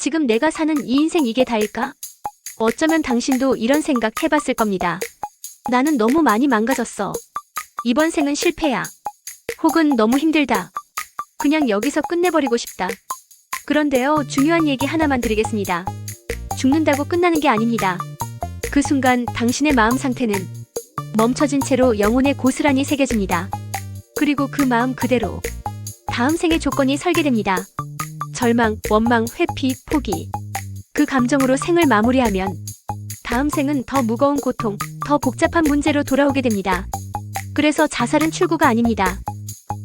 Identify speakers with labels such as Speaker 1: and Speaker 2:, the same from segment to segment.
Speaker 1: 지금 내가 사는 이 인생 이게 다일까? 어쩌면 당신도 이런 생각 해봤을 겁니다. 나는 너무 많이 망가졌어. 이번 생은 실패야. 혹은 너무 힘들다. 그냥 여기서 끝내버리고 싶다. 그런데요, 중요한 얘기 하나만 드리겠습니다. 죽는다고 끝나는 게 아닙니다. 그 순간 당신의 마음 상태는 멈춰진 채로 영혼에 고스란히 새겨집니다. 그리고 그 마음 그대로 다음 생의 조건이 설계됩니다. 절망, 원망, 회피, 포기. 그 감정으로 생을 마무리하면 다음 생은 더 무거운 고통, 더 복잡한 문제로 돌아오게 됩니다. 그래서 자살은 출구가 아닙니다.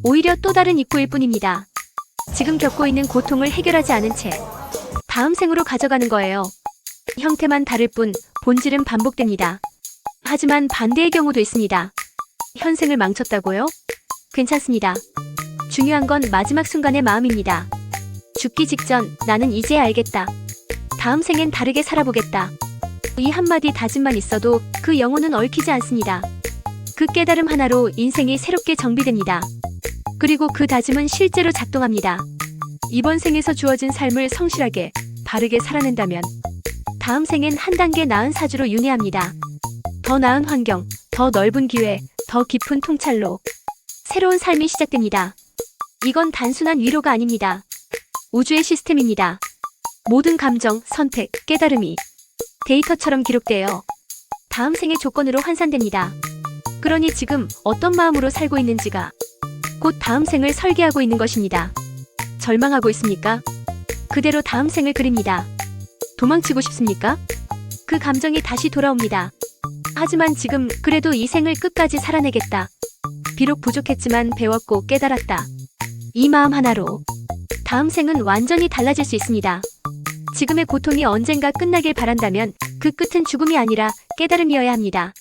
Speaker 1: 오히려 또 다른 입구일 뿐입니다. 지금 겪고 있는 고통을 해결하지 않은 채 다음 생으로 가져가는 거예요. 형태만 다를 뿐 본질은 반복됩니다. 하지만 반대의 경우도 있습니다. 현생을 망쳤다고요? 괜찮습니다. 중요한 건 마지막 순간의 마음입니다. 죽기 직전 나는 이제 알겠다. 다음 생엔 다르게 살아보겠다. 이 한마디 다짐만 있어도 그 영혼은 얽히지 않습니다. 그 깨달음 하나로 인생이 새롭게 정비됩니다. 그리고 그 다짐은 실제로 작동합니다. 이번 생에서 주어진 삶을 성실하게, 바르게 살아낸다면 다음 생엔 한 단계 나은 사주로 윤회합니다. 더 나은 환경, 더 넓은 기회, 더 깊은 통찰로 새로운 삶이 시작됩니다. 이건 단순한 위로가 아닙니다. 우주의 시스템입니다. 모든 감정, 선택, 깨달음이 데이터처럼 기록되어 다음 생의 조건으로 환산됩니다. 그러니 지금 어떤 마음으로 살고 있는지가 곧 다음 생을 설계하고 있는 것입니다. 절망하고 있습니까? 그대로 다음 생을 그립니다. 도망치고 싶습니까? 그 감정이 다시 돌아옵니다. 하지만 지금 그래도 이 생을 끝까지 살아내겠다. 비록 부족했지만 배웠고 깨달았다. 이 마음 하나로 다음 생은 완전히 달라질 수 있습니다. 지금의 고통이 언젠가 끝나길 바란다면 그 끝은 죽음이 아니라 깨달음이어야 합니다.